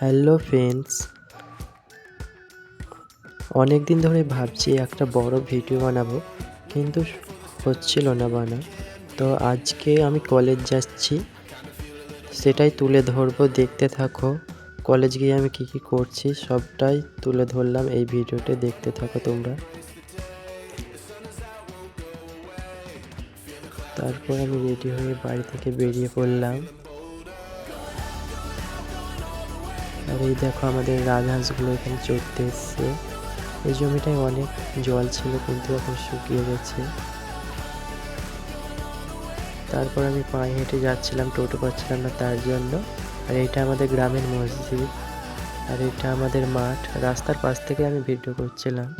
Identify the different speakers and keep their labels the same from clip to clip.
Speaker 1: Hello friends. অনেক দিন ধরে ভাবছি একটা বড় ভিডিও বানাবো, কিন্তু হচ্ছিল না বানা। তো আজকে আমি কলেজ যাচ্ছি, সেটাই তুলে ধরবো, দেখতে থাকো। কলেজ গিয়ে আমি কি কি করছি, সবটাই তুলে ধরলাম এই ভিডিওতে, দেখতে থাকো তোমরা। তারপর আমি রেডি হয়ে বাড়ি থেকে বেরিয়ে পড়লাম। আর এই দেখো আমাদের রাজহাঁসগুলো এখানে চড়তে এসছে। এই জমিটায় অনেক জল ছিল, কিন্তু এখন শুকিয়ে গেছে। তারপর আমি পায়ে হেঁটে যাচ্ছিলাম, টোটো পাচ্ছিলাম না তার জন্য। আর এটা আমাদের গ্রামের মসজিদ। আর এটা আমাদের মাঠ। রাস্তার পাশ থেকে আমি ভিডিও করছিলাম।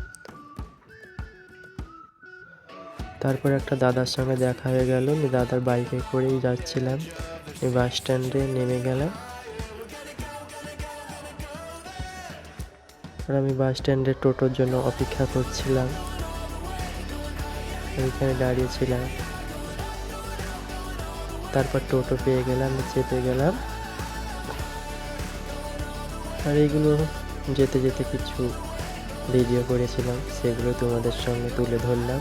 Speaker 1: তারপর একটা দাদার সঙ্গে দেখা হয়ে গেল। দাদার বাইকে করেই যাচ্ছিলাম। বাস স্ট্যান্ডে নেমে গেলাম। আর আমি বাস স্ট্যান্ডে টোটোর জন্য অপেক্ষা করছিলাম। ওইখানে দাঁড়িয়েছিলাম তারপর টোটো পেয়ে গেলাম, চেপে গেলাম। আর এইগুলো যেতে যেতে কিছু ভিডিও করেছিলাম, সেগুলো তোমাদের সঙ্গে তুলে ধরলাম।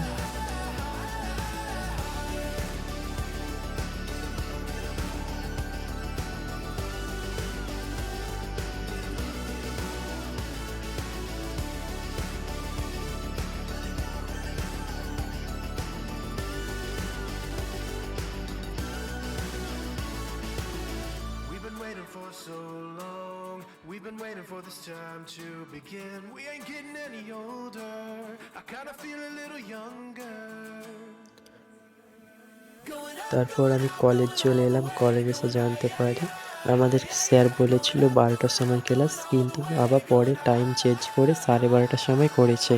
Speaker 2: For so long. We've been waiting for this time to begin. We ain't getting any older. I kinda feel a little younger.
Speaker 1: তারপর আমি কলেজ চলে এলাম কলেজে এসে জানতে পারি, আমাদের স্যার বলেছিল বারোটার সময় ক্লাস কিন্তু আবার পরে টাইম চেঞ্জ করে সাড়ে বারোটার সময় করেছে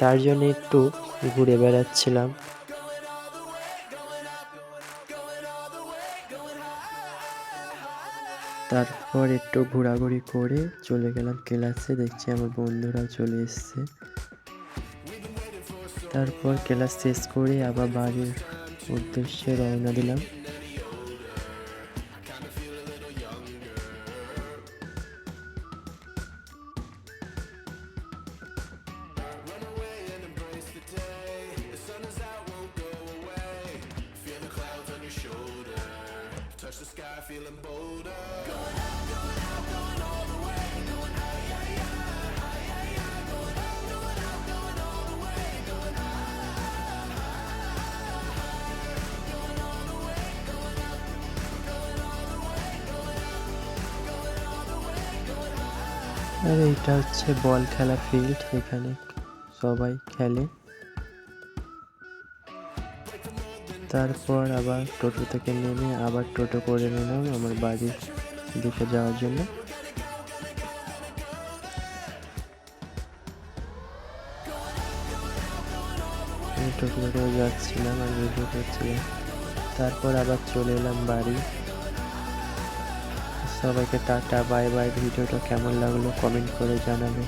Speaker 1: তার জন্য একটু ঘুরে বেড়াচ্ছিলাম তারপর একটু ঘোরাঘুরি করে চলে গেলাম ক্লাসে। দেখছি আমার বন্ধুরাও চলে এসছে। তারপর ক্লাস শেষ করে আবার বাড়ির উদ্দেশ্যে রওনা দিলাম।
Speaker 2: Touch the sky, feeling bolder.
Speaker 1: আর এইটা হচ্ছে বল খেলা ফিল্ড এখানে সবাই খেলে তারপর আবার টোটো থেকে নেমে আবার টোটো করে নিলাম আমার বাড়ির দিকে যাওয়ার জন্য। টোটো করে যাচ্ছিলাম আর ভিডিও করছিলাম। তারপর আবার চলে এলাম বাড়ি। সবাইকে টাটা, বাই বাই। ভিডিওটা কেমন লাগল কমেন্ট করে জানাবে।